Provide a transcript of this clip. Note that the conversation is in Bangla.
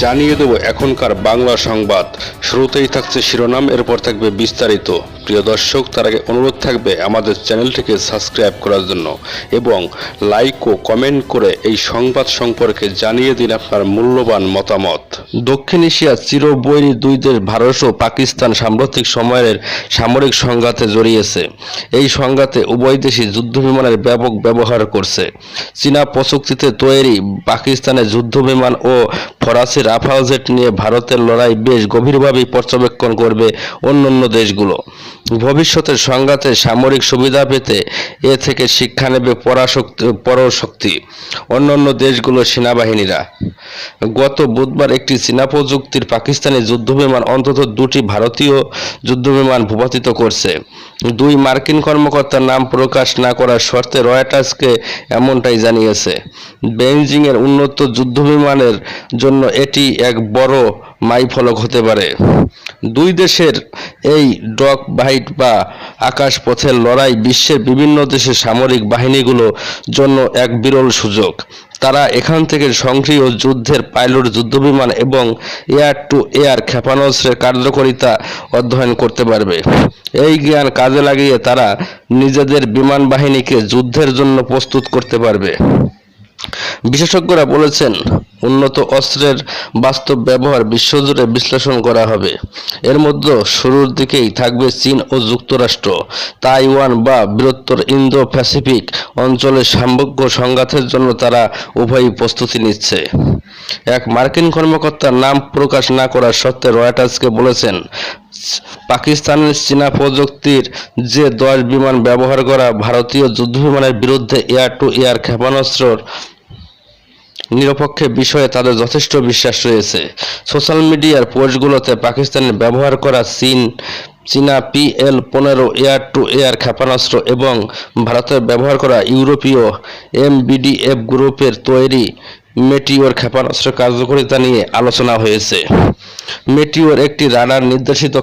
জানিয়ে দেব এখনকার বাংলা সংবাদ। শুরুতেই থাকছে শিরোনাম, এরপর থাকবে বিস্তারিত। প্রিয় দর্শক, তার আগে অনুরোধ থাকবে আমাদের চ্যানেলটিকে সাবস্ক্রাইব করার জন্য এবং লাইক ও কমেন্ট করে এই সংবাদ সম্পর্কে জানিয়ে দিন আপনার মূল্যবান মতামত। দক্ষিণ এশিয়ার চিরবৈরী দুই দেশ ভারত ও পাকিস্তান সাম্প্রতিক সময়ের সামরিক সংঘাতে জড়িয়েছে। এই সংঘাতে উভয় দেশই যুদ্ধবিমানের ব্যাপক ব্যবহার করছে। চীনা প্রযুক্তিতে তৈরি পাকিস্তানের যুদ্ধবিমান ও ফরাসি রাফাল জেট নিয়ে ভারতের লড়াই বেশ গভীরভাবেই পর্যবেক্ষণ করবে অন্যান্য দেশগুলো। ভবিষ্যতের সংঘাতে সামরিক সুবিধা পেতে এ থেকে শিক্ষা নেবে পরাশক্তি, পরশক্তি, অন্যান্য দেশগুলোর সেনাবাহিনীরা। গত বুধবার একটি চীনা প্রযুক্তির পাকিস্তানি যুদ্ধবিমান অন্তত দুটি ভারতীয় যুদ্ধবিমান ভূপাতিত করছে। দুই মার্কিন কর্মকর্তার নাম প্রকাশ না করার শর্তে রয়টার্সকে এমনটাই জানিয়েছে। বেইজিংয়ের উন্নত যুদ্ধবিমানের জন্য এটি এক বড় মাইফলক হতে পারে। দুই দেশের এই ডগ বাইট বা আকাশপথের লড়াই বিশ্বের বিভিন্ন দেশের সামরিক বাহিনীগুলোর জন্য এক বিরল সুযোগ। তারা এখান থেকে সক্রিয় যুদ্ধের পাইলট যুদ্ধবিমান এবং এয়ার টু এয়ার ক্ষেপণাস্ত্রের কার্যকরিতা অধ্যয়ন করতে পারবে। এই জ্ঞান কাজে লাগিয়ে তারা নিজেদের বিমান বাহিনীকে যুদ্ধের জন্য প্রস্তুত করতে পারবে। বিশেষজ্ঞরা বলেছেন উন্নত অস্ত্রের বাস্তব ব্যবহার বিশ্বজুড়ে বিশ্লেষণ করা হবে। এর মধ্যে শুরুর দিকেই থাকবে চীন ও যুক্তরাষ্ট্র। তাইওয়ান বা বৃহত্তর ইন্দো প্যাসিফিক অঞ্চলের সাম্ভাব্য সংঘাতের জন্য তারা উভয়ই প্রস্তুতি নিচ্ছে। এক মার্কিন কর্মকর্তার নাম প্রকাশ না করার সত্ত্বে রয়টার্সকে বলেছেন, পাকিস্তানের চীনা প্রযুক্তির যে দশ বিমান ব্যবহার করা ভারতীয় যুদ্ধবিমানের বিরুদ্ধে এয়ার টু এয়ার ক্ষেপণাস্ত্রর নিরপেক্ষ বিষয়ে তাদের যথেষ্ট বিশ্বাস রয়েছে। সোশ্যাল মিডিয়ার পোস্টগুলোতে পাকিস্তানের ব্যবহার করা চীন, চীনা পিএল পনেরো এয়ার টু এয়ার ক্ষেপণাস্ত্র এবং ভারতের ব্যবহার করা ইউরোপীয় এমবিডিএফ গ্রুপের তৈরি মেটিওর ক্ষেপণাস্ত্র কার্যকারিতা নিয়ে আলোচনা হয়েছে। মেটিওর একটি রাডার নির্দেশিত